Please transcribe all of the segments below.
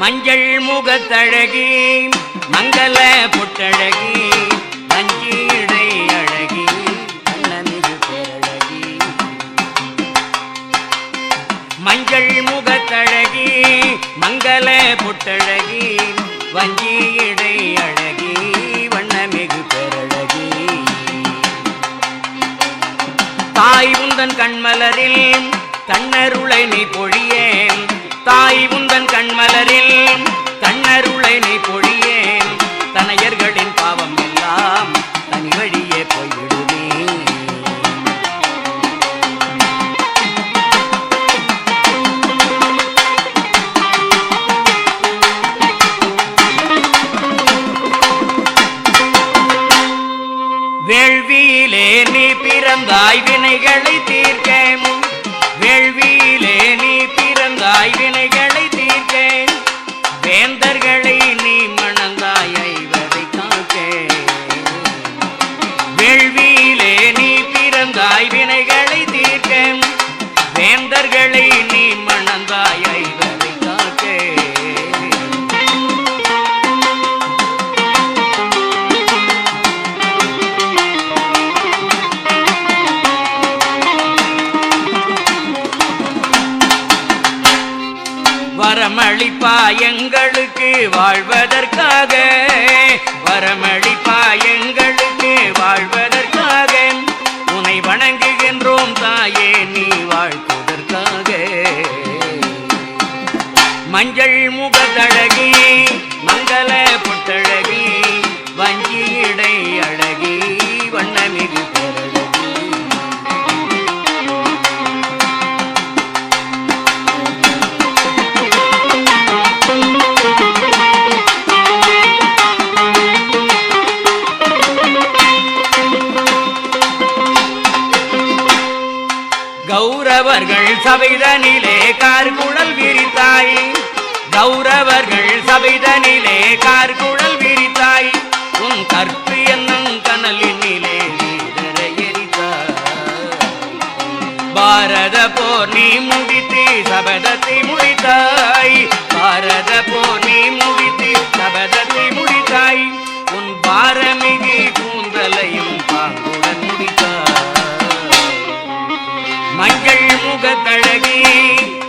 மஞ்சள் முகத்தழகி மங்கள பொட்டழகி நஞ்சீடை அழகி நன்கு பேரழகி மஞ்சள் முகத்தழகி மங்கள பொட்டழகி வஞ்சி அழகி வண்ணமிகு பேரழகி. தாய் உந்தன் கண்மலரில் தன்னருளை நீ பொழி தாய் உந்தன் கண்மலரில் தன்னருளை நீ பொழியேன். தனையர்களின் பாவம் எல்லாம் தனி வழியே போய்விடுவே வேள்வியிலே நீ பிறந்தாய் வினைகளை தீர்க்க வேள்வியிலே நீ வரமளிப்பா எங்களுக்கு வாழ்வதற்காக. வரமளிப்பா எங்களுக்கு வாழ்வதற்காக. உன்னை வணங்குகின்றோம் தாயே நீ வாழ்வதற்காக மஞ்சள் முகத்தழகி மங்கள புத்தழகி வஞ்சி இடை அழகி சபைதனிலே கார்குழல் விரித்தாய். கௌரவர்கள் சபைதனிலே கார்குழல் விரித்தாய். உன் கற்பு என்னும் கனலினிலே நீதர எரித்தாய். பாரத போர் நீ முடி முகத்தழகி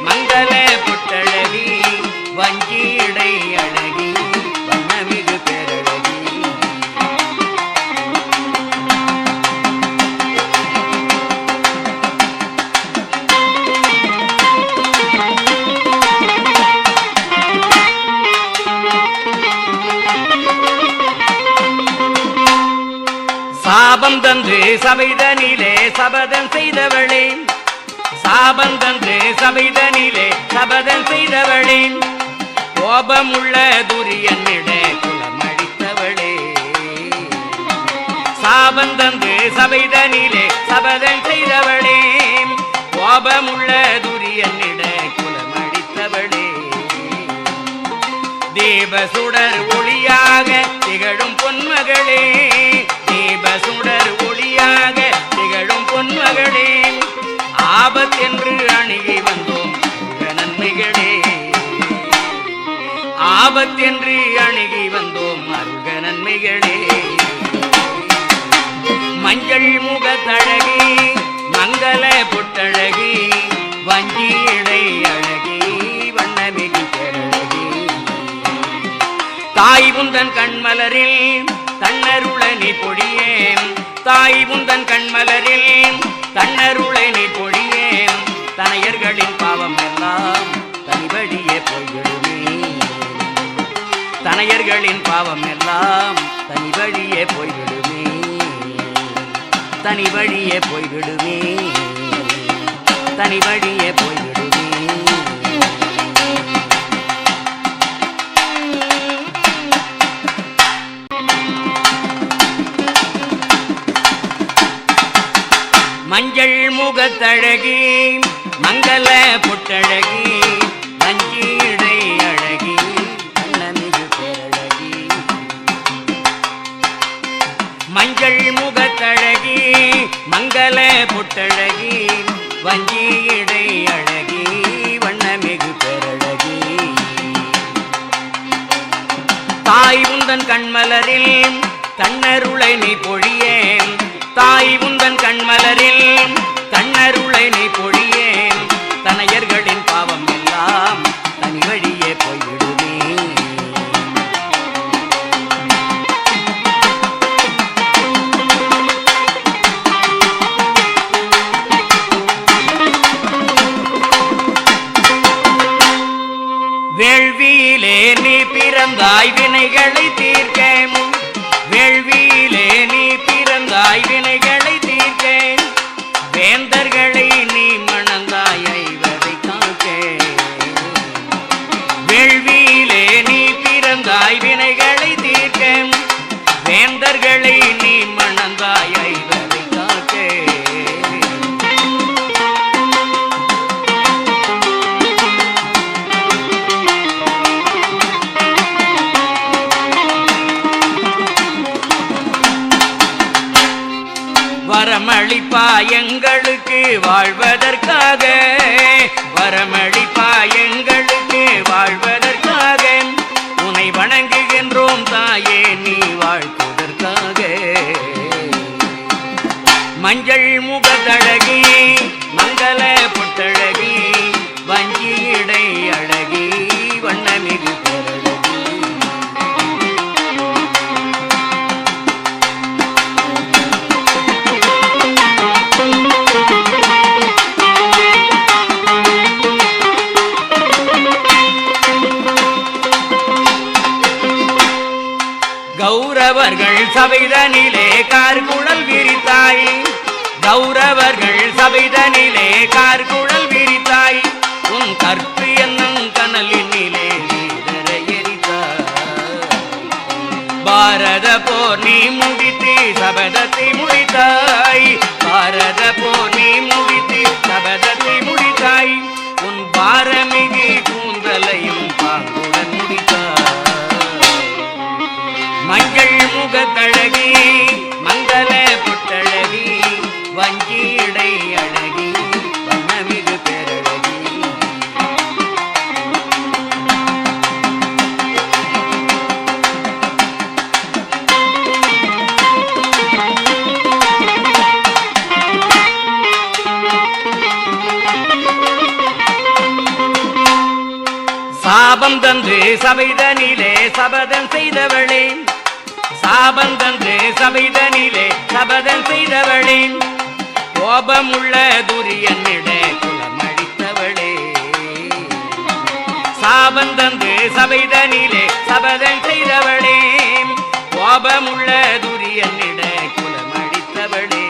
மங்கள புட்டழகி வஞ்சி அழகி வண்ணமிகு பேரழகி. சாபம் தந்து சபைதனிலே சபதம் செய்தவளே சாபம் சபைதனிலே சபதம் செய்தவளே. கோபமுள்ள துரியனிட குலமழித்தவளே. சாபந்தன்றே சபைதனிலே சபதம் செய்தவளே. கோபமுள்ள துரியனிட குலமழித்தவளே. தீப சுடர் ஒளியாக திகழும் பொன்மகளே. தீப சுடர் ஆபத்தென்று அணுகி வந்தோம் அருக நன்மைகளே. மஞ்சள் முகத்தழகி மங்கள புட்டழகி வஞ்சி இடை அழகி வண்ணமிகு பேரழகி தாய் முந்தன் கண்மலரில் தன்னருளனி பொழியேன் தாய் முந்தன் கண்மலரில் தன்னருளனி பொழியேன் தனையர்களின் பாவம் எல்லாம் தனிபடியே போய்விடும். தனையர்களின் பாவம் எல்லாம் தனி வழியே போய்விடுமே. தனி வழியே போய்விடுமே. தனி வழியே போய்விடுமே. மஞ்சள் முகத்தழகி மங்கள புட்டழகி நாதன் கண்மலரில் தன்னருளை நீ பொழியேன். தாய் பிறந்தாய் வினைகளை வரமளிப்பா எங்களுக்கு வாழ்வதற்காக சபைதனிலே கார்குழல் விரித்தாய். கௌரவர்கள் சபைதனிலே கார்குழல் விரித்தாய். உன் கற்பு என்னும் கனலினிலே நீதர எரித்தாய். பாரத போர் நீ முடித்து சபதத்தை முடித்தாய் சாபந்தன்று சபைதனிலே சபதம் செய்தவளே. சாபந்தன்று சபைதனிலே சபதம் செய்தவளே. கோபமுள்ள துரியனிட குலமழித்தவளே சாபந்தன்று சபைதனிலே சபதம் செய்தவளே. கோபமுள்ள துரியனிட குலமழித்தவளே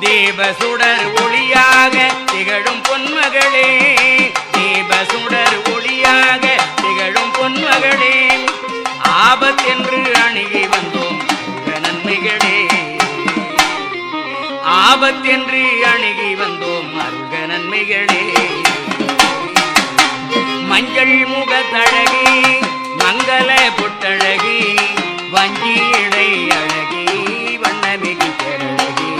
தீப சுடர் ஒளியாக திகழும் பொன்மகளே. தீபசுடர் ஒளியாக திகழும் பொன்மகளே ஆபத்தென்று அணுகி வந்தோம் உங்க நன்மைகளே. ஆபத்தென்று அணுகி வந்தோம் அருக நன்மைகளே. மஞ்சள் முகத்தழகி மங்கள பொட்டழகி வஞ்சி இடை அழகி வண்ணமிகு பேரழகி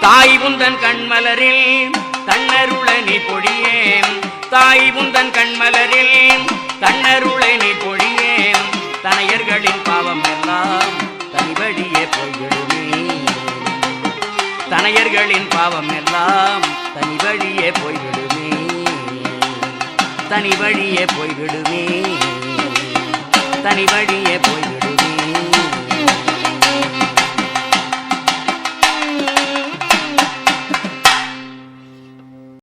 தாய் உந்தன் கண்மலரில் தன்னரு தன்னருளனி பொழியேன் தாய் முந்தன் கண்மலரில் தன்னருளனி பொழியேன் தனையர்களின் பாவம் எல்லாம் தனிபடியே போய்விடுமே. தனையர்களின் பாவம் எல்லாம் தனிபடியே வழியே போய்விடுமே. தனி வழியே போய்விடுமே. தனி வழியே